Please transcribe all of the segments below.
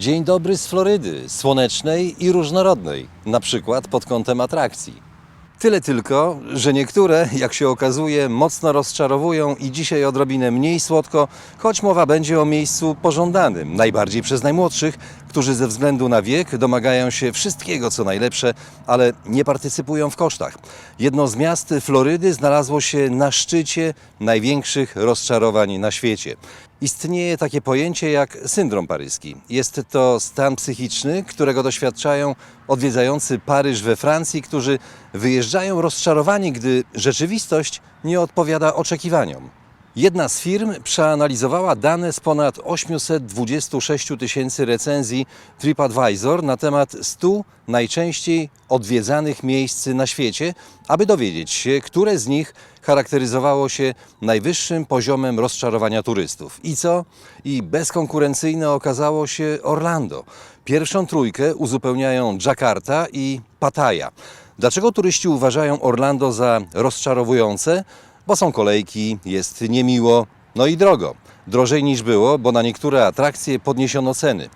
Dzień dobry z Florydy, słonecznej i różnorodnej, na przykład pod kątem atrakcji. Tyle tylko, że niektóre, jak się okazuje, mocno rozczarowują i dzisiaj odrobinę mniej słodko, choć mowa będzie o miejscu pożądanym, najbardziej przez najmłodszych, którzy ze względu na wiek domagają się wszystkiego co najlepsze, ale nie partycypują w kosztach. Jedno z miast Florydy znalazło się na szczycie największych rozczarowań na świecie. Istnieje takie pojęcie jak syndrom paryski. Jest to stan psychiczny, którego doświadczają odwiedzający Paryż we Francji, którzy wyjeżdżają rozczarowani, gdy rzeczywistość nie odpowiada oczekiwaniom. Jedna z firm przeanalizowała dane z ponad 826 tysięcy recenzji TripAdvisor na temat 100 najczęściej odwiedzanych miejsc na świecie, aby dowiedzieć się, które z nich charakteryzowało się najwyższym poziomem rozczarowania turystów. I co? I bezkonkurencyjne okazało się Orlando. Pierwszą trójkę uzupełniają Jakarta i Pattaya. Dlaczego turyści uważają Orlando za rozczarowujące? Bo są kolejki, jest niemiło, no i drogo. Drożej niż było, bo na niektóre atrakcje podniesiono ceny.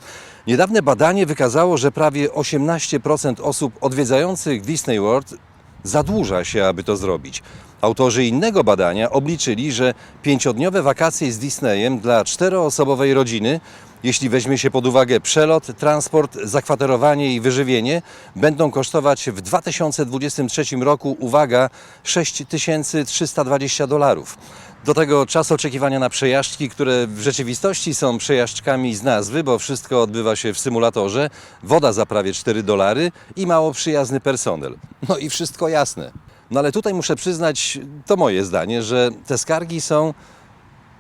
Niedawne badanie wykazało, że prawie 18% osób odwiedzających Disney World zadłuża się, aby to zrobić. Autorzy innego badania obliczyli, że pięciodniowe wakacje z Disneyem dla czteroosobowej rodziny, jeśli weźmie się pod uwagę przelot, transport, zakwaterowanie i wyżywienie, będą kosztować w 2023 roku, uwaga, 6320 dolarów. Do tego czas oczekiwania na przejażdżki, które w rzeczywistości są przejażdżkami z nazwy, bo wszystko odbywa się w symulatorze, woda za prawie 4 dolary i mało przyjazny personel. No i wszystko jasne. No ale tutaj muszę przyznać, to moje zdanie, że te skargi są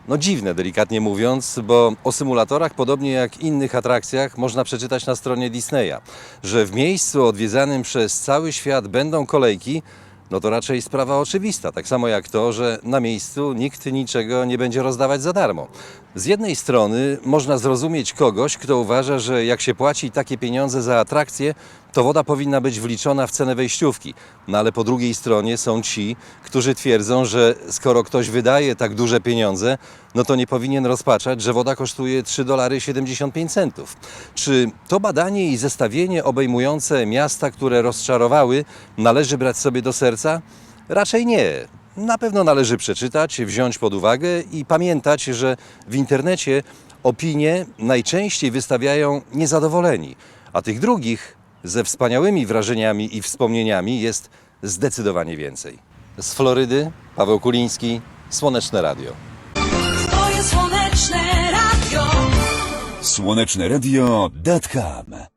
no dziwne, delikatnie mówiąc, bo o symulatorach, podobnie jak innych atrakcjach, można przeczytać na stronie Disneya, że w miejscu odwiedzanym przez cały świat będą kolejki, no to raczej sprawa oczywista, tak samo jak to, że na miejscu nikt niczego nie będzie rozdawać za darmo. Z jednej strony można zrozumieć kogoś, kto uważa, że jak się płaci takie pieniądze za atrakcję, to woda powinna być wliczona w cenę wejściówki. No ale po drugiej stronie są ci, którzy twierdzą, że skoro ktoś wydaje tak duże pieniądze, no to nie powinien rozpaczać, że woda kosztuje 3 dolary 75 centów. Czy to badanie i zestawienie obejmujące miasta, które rozczarowały, należy brać sobie do serca? Raczej nie. Na pewno należy przeczytać, wziąć pod uwagę i pamiętać, że w internecie opinie najczęściej wystawiają niezadowoleni, a tych drugich ze wspaniałymi wrażeniami i wspomnieniami jest zdecydowanie więcej. Z Florydy Paweł Kuliński, Słoneczne Radio. Twoje słoneczne radio. Słoneczne radio.com